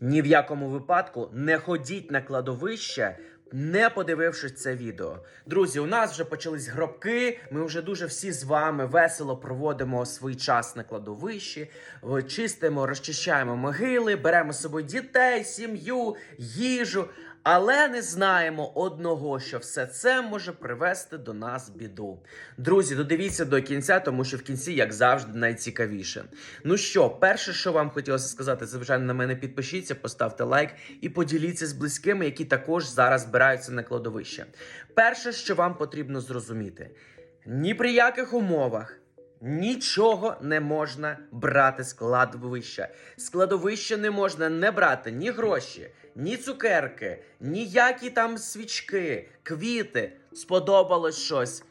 Ні в якому випадку не ходіть на кладовище, не подивившись це відео. Друзі, у нас вже почались гробки. Ми вже дуже всі з вами весело проводимо свій час на кладовищі, е, чистимо, розчищаємо могили, беремо з собою дітей, сім'ю, їжу. Але не знаємо одного, що все це може привести до нас біду. Друзі, додивіться до кінця, тому що в кінці, як завжди, найцікавіше. Ну що, перше, що вам хотілося сказати, звичайно на мене підпишіться, поставте лайк і поділіться з близькими, які також зараз збираються на кладовище. Перше, що вам потрібно зрозуміти, ні при яких умовах. Нічого не можна брати з кладовища. З не можна не брати ні гроші, ні цукерки, ніякі там свічки, квіти. Сподобалось щось.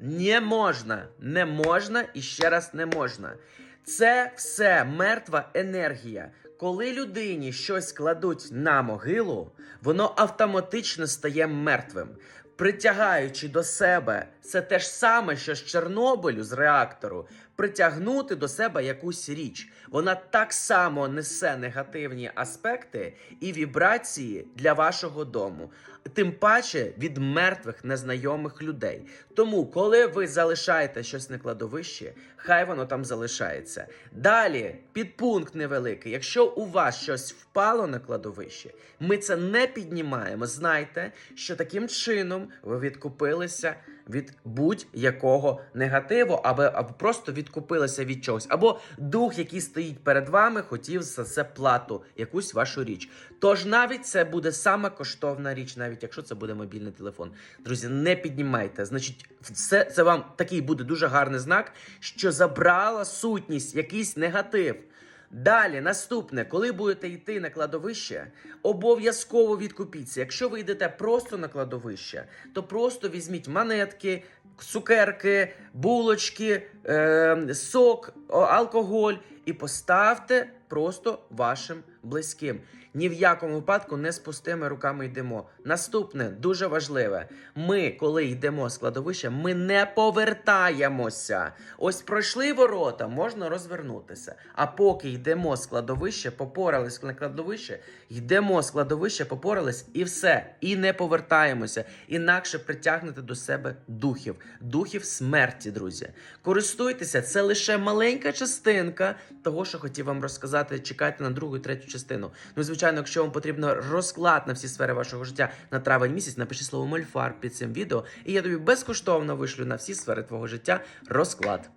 Не можна, не можна і ще раз не можна. Це все мертва енергія. Коли людині щось кладуть на могилу, воно автоматично стає мертвим. Притягаючи до себе це те ж саме, що з Чорнобилю з реактору, притягнути до себе якусь річ. Вона так само несе негативні аспекти і вібрації для вашого дому, тим паче від мертвих незнайомих людей. Тому, коли ви залишаєте щось на кладовищі, хай воно там залишається. Далі, підпункт невеликий. Якщо у вас щось впало на кладовище, ми це не піднімаємо. Знайте, що таким чином ви відкупилися від будь-якого негативу, або, або просто відкупилися від чогось, або дух, який стоїть перед вами, хотів за це плату, якусь вашу річ. Тож навіть це буде сама коштовна річ, навіть якщо це буде мобільний телефон. Друзі, не піднімайте. Значить, це, це вам такий буде дуже гарний знак, що забрала сутність, якийсь негатив. Далі, наступне, коли будете йти на кладовище, обов'язково відкупіться. Якщо ви йдете просто на кладовище, то просто візьміть монетки, цукерки, булочки, е, сок, алкоголь і поставте просто вашим близьким. Ні в якому випадку не з пустими руками йдемо. Наступне дуже важливе: ми, коли йдемо з кладовища, ми не повертаємося. Ось пройшли ворота, можна розвернутися. А поки йдемо з кладовища, попорались на кладовище, йдемо з кладовища, попорались і все. І не повертаємося. Інакше притягнете до себе духів, духів смерті, друзі. Користуйтеся, це лише маленька частинка того, що хотів вам розказати. Чекайте на другу третю частину. Ну, звичайно, якщо вам потрібно розклад на всі сфери вашого життя на травень місяць, напиши слово мольфар під цим відео, і я тобі безкоштовно вишлю на всі сфери твого життя розклад.